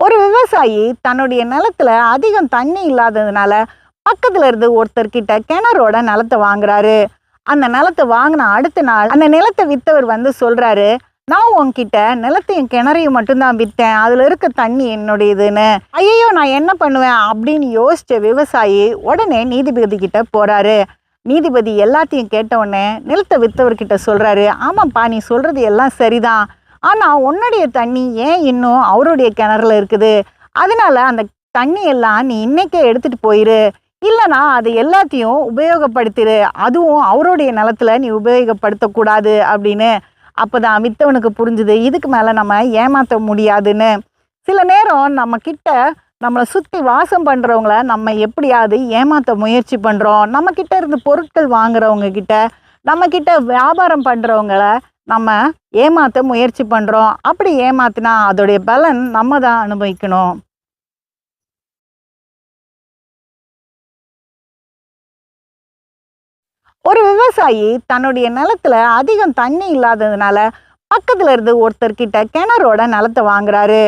ஒரு விவசாயி தன்னுடைய நிலத்துல அதிகம் தண்ணி இல்லாததுனால பக்கத்துல இருந்து ஒருத்தர்கிட்ட கிணறோட நிலத்தை வாங்குறாரு. அந்த நிலத்தை வாங்கின அடுத்த நாள் அந்த நிலத்தை வித்தவர் வந்து சொல்றாரு நான் உன்கிட்ட நிலத்தையும் கிணறையும் மட்டும்தான் விற்றேன் அதில் இருக்க தண்ணி என்னுடையதுன்னு. ஐயோ நான் என்ன பண்ணுவேன்? அப்படின்னு யோசிச்ச விவசாயி உடனே நீதிபதி கிட்ட போறாரு. நீதிபதி எல்லாத்தையும் கேட்ட உடனே நிலத்தை வித்தவர்கிட்ட சொல்றாரு ஆமாப்பா நீ சொல்றது எல்லாம் சரிதான். ஆனால் உன்னுடைய தண்ணி ஏன் இன்னும் அவருடைய கிணறுல இருக்குது? அதனால அந்த தண்ணி எல்லாம் நீ இன்னைக்கே எடுத்துட்டு போயிரு. இல்லைனா அது எல்லாத்தையும் உபயோகப்படுத்திடு அதுவும் அவருடைய நிலத்துல நீ உபயோகப்படுத்தக்கூடாது அப்படின்னு. அப்போ தான் வித்தவனுக்கு புரிஞ்சுது இதுக்கு மேலே நம்ம ஏமாற்ற முடியாதுன்னு. சில நேரம் நம்ம கிட்ட நம்மளை சுற்றி வாசம் பண்ணுறவங்கள நம்ம எப்படியாவது ஏமாற்ற முயற்சி பண்ணுறோம் நம்ம இருந்து பொருட்கள் வாங்குறவங்க கிட்ட நம்ம கிட்ட வியாபாரம் பண்ணுறவங்கள நம்ம ஏமாற்ற முயற்சி பண்ணுறோம் அப்படி ஏமாத்தினா அதோடைய பலன் நம்ம தான் அனுபவிக்கணும். ஒரு விவசாயி தன்னுடைய நிலத்துல அதிகம் தண்ணி இல்லாததுனால பக்கத்துல இருந்து ஒருத்தர்கிட்ட கிணறோட நிலத்தை வாங்குறாரு.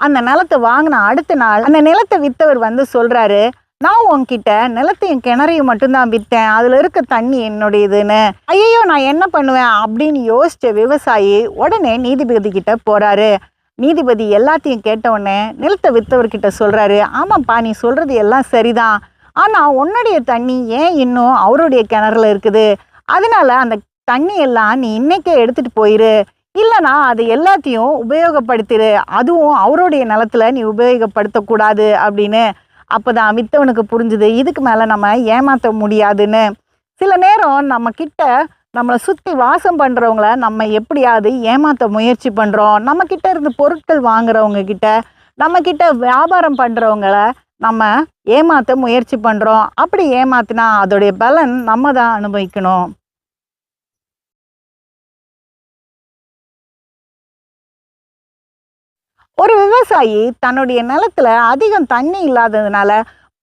அந்த நிலத்தை வாங்கின அடுத்த நாள் அந்த நிலத்தை வித்தவர் வந்து சொல்றாரு நான் உன்கிட்ட நிலத்தையும் கிணறையும் மட்டும்தான் விற்றேன் அதில் இருக்க தண்ணி என்னுடையதுன்னு. ஐயோ நான் என்ன பண்ணுவேன் அப்படின்னு யோசித்த விவசாயி உடனே நீதிபதி கிட்ட போகிறாரு நீதிபதி எல்லாத்தையும் கேட்ட உடனே நிலத்தை விற்றவர்கிட்ட சொல்கிறாரு ஆமாப்பா நீ சொல்கிறது எல்லாம் சரிதான். ஆனால் உன்னுடைய தண்ணி ஏன் இன்னும் அவருடைய கிணறுல இருக்குது? அதனால அந்த தண்ணி எல்லாம் நீ இன்னைக்கே எடுத்துகிட்டு போயிரு. இல்லைனா அது எல்லாத்தையும் உபயோகப்படுத்திடு அதுவும் அவருடைய நிலத்துல நீ உபயோகப்படுத்தக்கூடாது அப்படின்னு அப்போதான் வித்தவனுக்கு புரிஞ்சுது. இதுக்கு மேலே நம்ம ஏமாற்ற முடியாதுன்னு. சில நேரம் நம்ம கிட்ட நம்மளை சுற்றி வாசம் பண்ணுறவங்கள நம்ம எப்படியாவது ஏமாற்ற முயற்சி பண்ணுறோம் நம்ம கிட்ட இருந்து பொருட்கள் வாங்குறவங்க கிட்ட நம்ம கிட்ட வியாபாரம் பண்ணுறவங்கள நம்ம ஏமாற்ற முயற்சி பண்ணுறோம் அப்படி ஏமாத்தினா அதோடைய பலன் நம்ம தான் அனுபவிக்கணும். ஒரு விவசாயி தன்னுடைய நிலத்துல அதிகம் தண்ணி இல்லாததுனால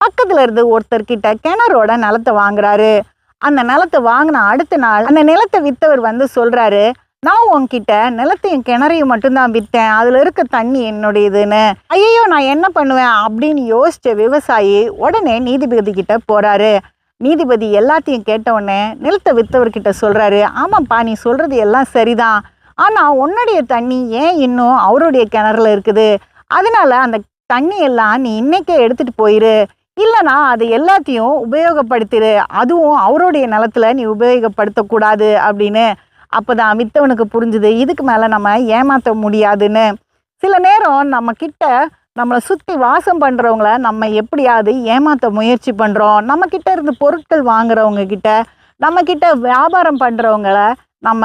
பக்கத்துல இருந்து ஒருத்தர்கிட்ட கிணறோட நிலத்தை வாங்குறாரு. அந்த நிலத்தை வாங்கின அடுத்த நாள் அந்த நிலத்தை வித்தவர் வந்து சொல்றாரு நான் உன்கிட்ட நிலத்தையும் கிணறையும் மட்டும்தான் விற்றேன் அதில் இருக்க தண்ணி என்னுடையதுன்னு. ஐயோ நான் என்ன பண்ணுவேன்? அப்படின்னு யோசிச்ச விவசாயி உடனே நீதிபதி கிட்ட போறாரு. நீதிபதி எல்லாத்தையும் கேட்ட உடனே நிலத்தை வித்தவர்கிட்ட சொல்றாரு ஆமாப்பா நீ சொல்றது எல்லாம் சரிதான். ஆனால் உன்னுடைய தண்ணி ஏன் இன்னும் அவருடைய கிணறுல இருக்குது? அதனால அந்த தண்ணி எல்லாம் நீ இன்னைக்கே எடுத்துட்டு போயிரு. இல்லைனா அது எல்லாத்தையும் உபயோகப்படுத்திடு அதுவும் அவருடைய நிலத்துல நீ உபயோகப்படுத்தக்கூடாது அப்படின்னு. அப்போ தான் வித்தவனுக்கு புரிஞ்சுது இதுக்கு மேலே நம்ம ஏமாற்ற முடியாதுன்னு. சில நேரம் நம்ம கிட்ட நம்மளை சுற்றி வாசம் பண்ணுறவங்கள நம்ம எப்படியாவது ஏமாற்ற முயற்சி பண்ணுறோம் நம்ம இருந்து பொருட்கள் வாங்குறவங்க கிட்ட நம்ம கிட்ட வியாபாரம் பண்ணுறவங்கள நம்ம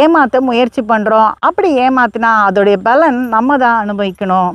ஏமாற்ற முயற்சி பண்ணுறோம் அப்படி ஏமாத்தினா அதோடைய பலன் நம்ம தான் அனுபவிக்கணும்.